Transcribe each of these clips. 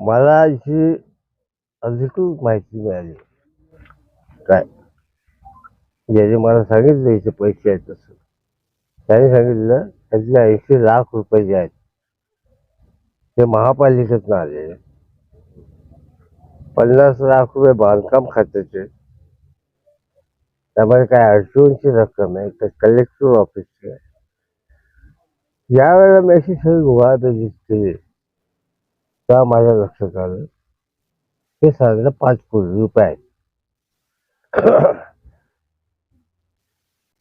मला जी अधिकृत माहिती मिळाली. काय? ज्याने मला सांगितलं इथे पैसे आहेत तसं. त्याने सांगितलं त्यातले ऐंशी लाख रुपये जे आहेत ते महापालिकेतनं आलेले पन्नास लाख रुपये बांधकाम खात्याचे त्यामध्ये काय अडचणची रक्कम आहे तर कलेक्टर ऑफिसची आहे? यावेळेला मी अशी सगळी गोळाबेजी केली. का माझ्या लक्षात आलं. ते साधारण पाच कोटी रुपये आहेत.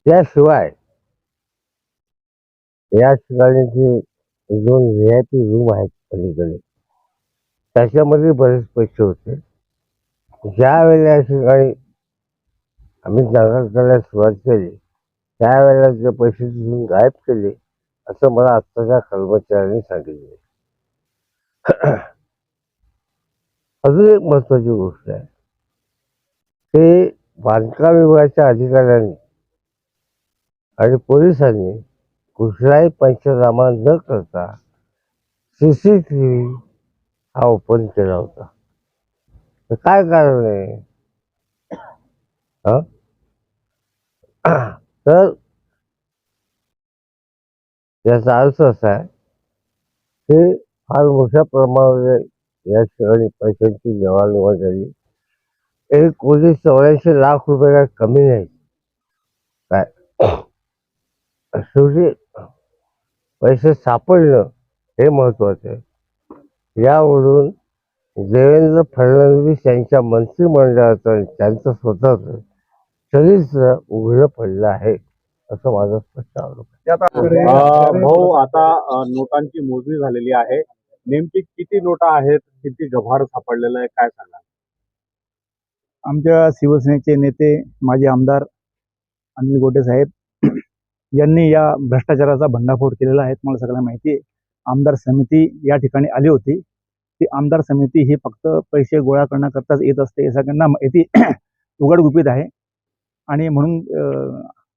त्याशिवाय या ठिकाणी जे दोन व्ही आय पी रूम आहेत पलीकडे त्याच्यामध्ये बरेच पैसे होते. ज्या वेळेला या ठिकाणी आम्ही जागा करायला सुरुवात केली त्यावेळेला जे पैसे तिथून गायब केले असं मला आत्ताच्या कर्मचाऱ्यांनी सांगितले. अजून एक महत्वाची गोष्ट आहे. ते बांधकाम विभागाच्या अधिकाऱ्यांनी आणि पोलिसांनी कुठलाही पंचनामा न करता सी सी टी व्ही हा ओपन केला होता. तर काय कारण आहे? तर याचा अर्थ असा आहे की फार मोठ्या प्रमाणावर या ठिकाणी पैशांची देवाणघेवाण झाली. एक कोटी चौऱ्याऐंशी लाख रुपये काय कमी नाही. काय? शेवटी पैसे सापडणं हे महत्वाचं आहे. यावरून देवेंद्र फडणवीस यांच्या मंत्रिमंडळाचं आणि त्यांचं स्वतःचं चरित्र उघडं पडलं आहे असं माझं स्पष्ट आरोप भाऊ आता नोटांची मोजणी झालेली आहे. नेमकी किती नोटा आहेत किती गभार सापडलेलं आहे काय सांगा आमच्या शिवसेनेचे नेते माजी आमदार अनिल गोटे साहेब यांनी या भ्रष्टाचाराचा भंडाफोड केलेला आहे तुम्हाला सगळ्यांना माहिती आहे. आमदार समिती या ठिकाणी आली होती. ती आमदार समिती ही फक्त पैसे गोळा करण्याकरताच येत असते हे सगळ्यांना माहिती उघडगुपित आहे. आणि म्हणून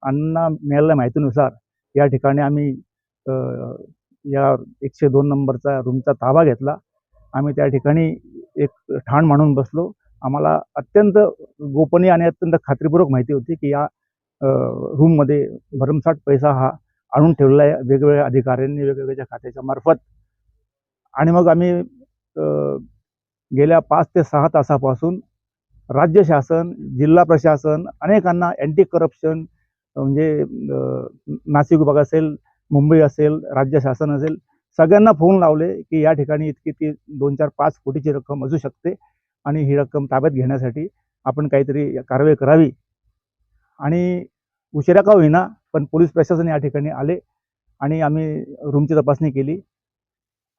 अण्णा मिळालेल्या माहितीनुसार या ठिकाणी आम्ही या एकशे दोन नंबरचा रूमचा ताबा घेतला. आम्ही त्या ठिकाणी एक ठाण मांडून बसलो. आम्हाला अत्यंत गोपनीय आणि अत्यंत खात्रीपूर्वक माहिती होती की या रूममध्ये भरमसाठ पैसा हा आणून ठेवलेला आहे. वेगवेगळ्या अधिकाऱ्यांनी वेगवेगळ्या खात्याच्या मार्फत. आणि मग आम्ही गेल्या पाच ते सहा तासापासून राज्य शासन जिल्हा प्रशासन अनेकांना अँटी करप्शन म्हणजे नाशिक विभाग असेल मुंबई असेल राज्य शासन असेल सगळ्यांना फोन लावले की या ठिकाणी इतकी ती दोन चार पाच कोटीची रक्कम असू शकते आणि ही रक्कम ताब्यात घेण्यासाठी आपण काहीतरी कारवाई करावी. आणि उशिरा का होईना पण पोलीस प्रशासन या ठिकाणी आले आणि आम्ही रूमची तपासणी केली.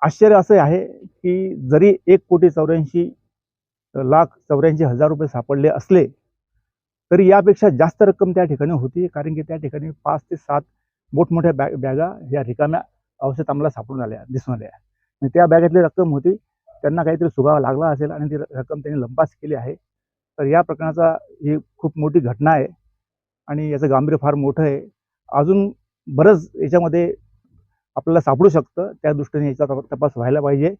आश्चर्य असं आहे की जरी एक कोटी चौऱ्याऐंशी लाख चौऱ्याऐंशी हजार रुपये सापडले असले तरी यापेक्षा जास्त रक्कम त्या ठिकाणी होती कारण की त्या ठिकाणी पाच ते सात मोठमोठ्या बॅग बॅगा या रिकाम्या अवस्थेत आम्हाला सापडून आल्या दिसून आल्या. आणि त्या बॅगेतली रक्कम होती त्यांना काहीतरी सुगावा लागला असेल आणि ती रक्कम त्यांनी लंपास केली आहे. तर या प्रकरणाचा ही खूप मोठी घटना आहे आणि याचं गांभीर्य फार मोठं आहे. अजून बरंच याच्यामध्ये आपल्याला सापडू शकतं त्या दृष्टीने याचा तपास व्हायला पाहिजे.